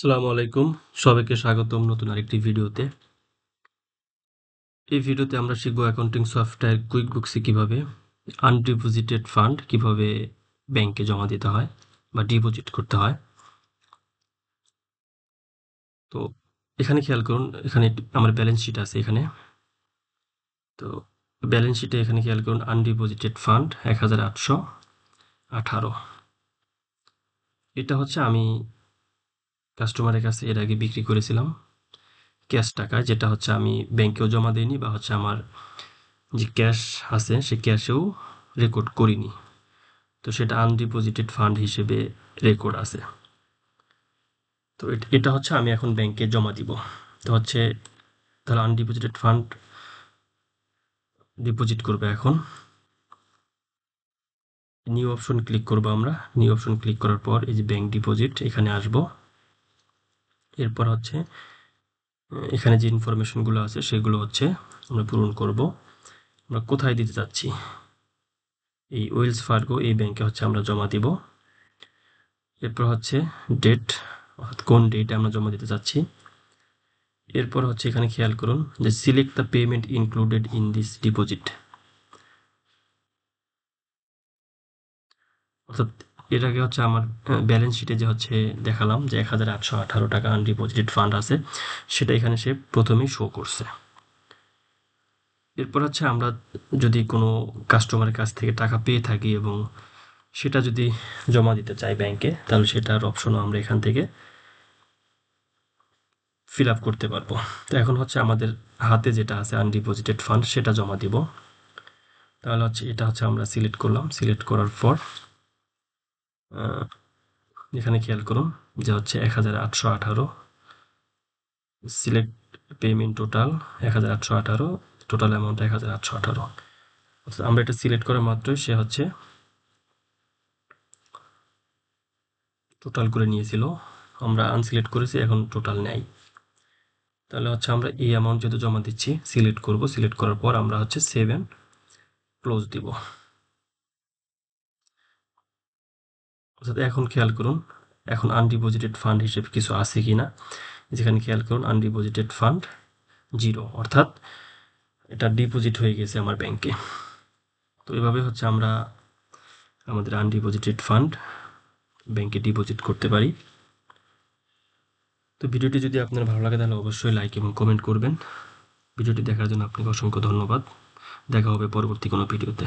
আসসালামু আলাইকুম। সবাইকে স্বাগতম নতুন আরেকটি ভিডিওতে। এই ভিডিওতে আমরা শিখব অ্যাকাউন্টিং সফটওয়্যার কুইক বুকসে কীভাবে আনডিপোজিটেড ফান্ড কীভাবে ব্যাংকে জমা দিতে হয় বা ডিপোজিট করতে হয়। তো এখানে খেয়াল করুন, এখানে আমার ব্যালেন্স শিট আছে এখানে। তো ব্যালেন্স শিটে এখানে খেয়াল করুন, আনডিপোজিটেড ফান্ড এক হাজার আটশো আঠারো। এটা হচ্ছে আমি কাস্টমারের কাছে এর আগে বিক্রি করেছিলাম। ক্যাশ টাকায় যেটা হচ্ছে আমি ব্যাংকেও জমা দিইনি বা হচ্ছে আমার যে ক্যাশ আছে, সে ক্যাশেও রেকর্ড করিনি। তো সেটা আনডিপোজিটেড ফান্ড হিসেবে রেকর্ড আছে। তো এটা হচ্ছে আমি এখন ব্যাংকে জমা দিব। তো হচ্ছে তাহলে আনডিপোজিটেড ফান্ড ডিপোজিট করবে এখন। নিউ অপশন ক্লিক করব আমরা। নিউ অপশন ক্লিক করার পর এই যে ব্যাংক ডিপোজিট এখানে আসব। এরপর হচ্ছে এখানে যে ইনফরমেশনগুলো আছে সেগুলো হচ্ছে আমরা পূরণ করব। আমরা কোথায় দিতে চাচ্ছি এই ওয়েলস ফার্গো এই ব্যাংকে হচ্ছে আমরা জমা দিব। এরপর হচ্ছে ডেট অর্থাৎ কোন ডেটে আমরা জমা দিতে চাচ্ছি এরপর হচ্ছে এখানে খেয়াল করুন যে select the payment included in this deposit অর্থাৎ এর আগে হচ্ছে আমার ব্যালেন্স শিটে যে হচ্ছে দেখালাম যে এক হাজার আটশো আঠারো টাকা আনডিপোজিটেড ফান্ড আছে, সেটা এখানে সে প্রথমেই শো করছে। এরপর হচ্ছে আমরা যদি কোনো কাস্টমারের কাছ থেকে টাকা পেয়ে থাকি এবং সেটা যদি জমা দিতে চাই ব্যাংকে তাহলে সেটার অপশনও আমরা এখান থেকে ফিল আপ করতে পারব। তো এখন হচ্ছে আমাদের হাতে যেটা আছে আনডিপোজিটেড ফান্ড সেটা জমা দিব। তাহলে হচ্ছে এটা হচ্ছে আমরা সিলেক্ট করলাম। সিলেক্ট করার পর এখানে খেয়াল করুন যে হচ্ছে এক হাজার আটশো আঠারো সিলেক্ট পেমেন্ট টোটাল এক হাজার আটশো আঠারো, টোটাল অ্যামাউন্ট এক হাজার আটশো আঠারো। আমরা এটা সিলেক্ট করা মাত্রই সে হচ্ছে টোটাল করে নিয়েছিল। আমরা আনসিলেক্ট করেছি, এখন টোটাল নেই। তাহলে হচ্ছে আমরা এই অ্যামাউন্ট যেহেতু জমা দিচ্ছি সিলেক্ট করব। সিলেক্ট করার পর আমরা হচ্ছে সেভেন ক্লোজ দিব। অর্থাৎ এখন খেয়াল করুন, এখন আনডিপোজিটেড ফান্ড হিসেবে কিছু আছে কি না যেখানে খেয়াল করুন আনডিপোজিটেড ফান্ড জিরো অর্থাৎ এটা ডিপোজিট হয়ে গেছে আমার ব্যাংকে তো এভাবে হচ্ছে আমরা আমাদের আনডিপোজিটেড ফান্ড ব্যাংকে ডিপোজিট করতে পারি। তো ভিডিওটি যদি আপনার ভালো লাগে, তাহলে অবশ্যই লাইক এবং কমেন্ট করবেন। ভিডিওটি দেখার জন্য আপনাকে অসংখ্য ধন্যবাদ। দেখা হবে পরবর্তী কোনো ভিডিওতে।